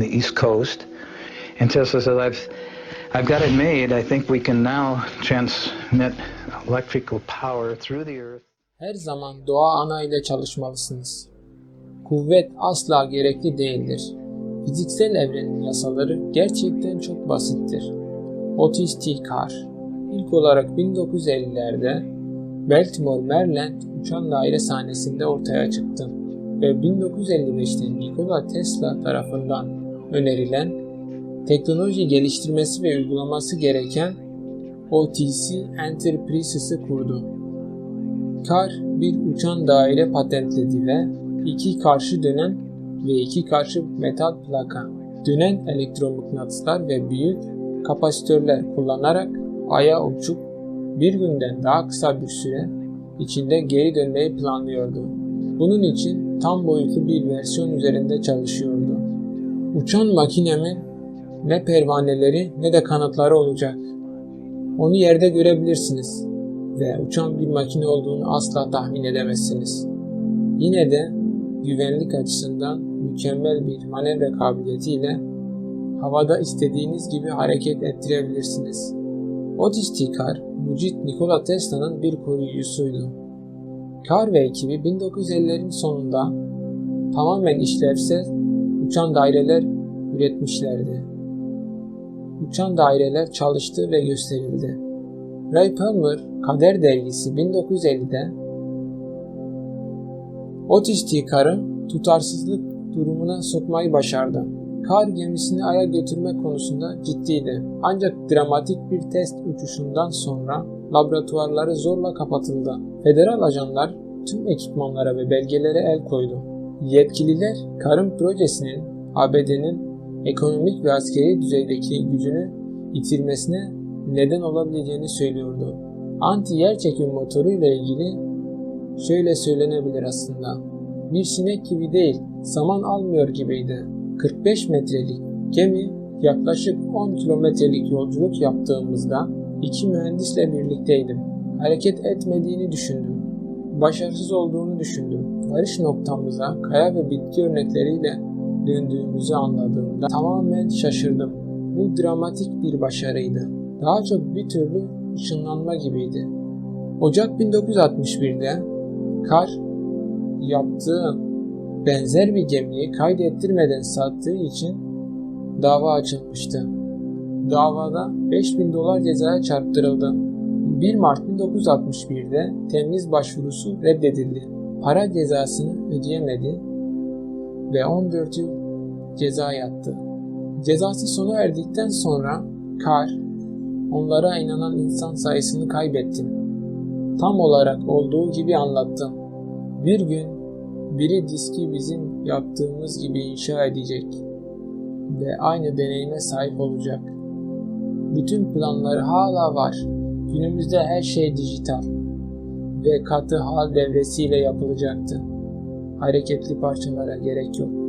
the East Coast. And Tesla says, I've, I've got it made. I think we can now transmit electrical power through the earth. Her zaman doğa ana ile çalışmalısınız. Kuvvet asla gerekli değildir. Fiziksel evrenin yasaları gerçekten çok basittir. Otis T. Carr İlk olarak 1950'lerde Baltimore Maryland uçan daire sahnesinde ortaya çıktı ve 1955'te Nikola Tesla tarafından önerilen teknoloji geliştirmesi ve uygulaması gereken OTC Enterprises'ı kurdu. Carr bir uçan daire patentledi ve iki karşı dönen ve iki karşı metal plaka, dönen elektromıknatıslar ve büyük kapasitörler kullanarak Ay'a uçup bir günden daha kısa bir süre içinde geri dönmeyi planlıyordu. Bunun için tam boyutlu bir versiyon üzerinde çalışıyordu. Uçan makinemin ne pervaneleri ne de kanatları olacak. Onu yerde görebilirsiniz ve uçan bir makine olduğunu asla tahmin edemezsiniz. Yine de güvenlik açısından mükemmel bir manevra kabiliyetiyle havada istediğiniz gibi hareket ettirebilirsiniz. Otis T. Carr, mucit Nikola Tesla'nın bir koruyucusuydu. Carr ve ekibi 1950'lerin sonunda tamamen işlevsel uçan daireler üretmişlerdi. Uçan daireler çalıştı ve gösterildi. Ray Palmer, Kader dergisi 1950'de Otis T. Carr'ı tutarsızlık durumuna sokmayı başardı. Carr gemisini Ay'a götürme konusunda ciddiydi. Ancak dramatik bir test uçuşundan sonra laboratuvarları zorla kapatıldı. Federal ajanlar tüm ekipmanlara ve belgelere el koydu. Yetkililer Carr'ın projesinin ABD'nin ekonomik ve askeri düzeydeki gücünü yitirmesine neden olabileceğini söylüyordu. Anti yerçekim motoru ile ilgili şöyle söylenebilir aslında. Bir sinek gibi değil, zaman almıyor gibiydi. 45 metrelik gemi yaklaşık 10 kilometrelik yolculuk yaptığımızda iki mühendisle birlikteydim. Hareket etmediğini düşündüm. Başarısız olduğunu düşündüm. Varış noktamıza kaya ve bitki örnekleriyle döndüğümüzü anladığımda tamamen şaşırdım. Bu dramatik bir başarıydı. Daha çok bir türlü ışınlanma gibiydi. Ocak 1961'de Carr yaptığı benzer bir gemiyi kaydettirmeden sattığı için dava açılmıştı. Davada 5000 dolar cezaya çarptırıldı. 1 Mart 1961'de temiz başvurusu reddedildi. Para cezasını ödeyemedi ve 14 yıl ceza yattı. Cezası sona erdikten sonra Carr, onlara inanan insan sayısını kaybettim. Tam olarak olduğu gibi anlattım. Bir gün biri diski bizim yaptığımız gibi inşa edecek ve aynı deneyime sahip olacak. Bütün planları hala var. Günümüzde her şey dijital ve katı hal devresiyle yapılacaktı. Hareketli parçalara gerek yok.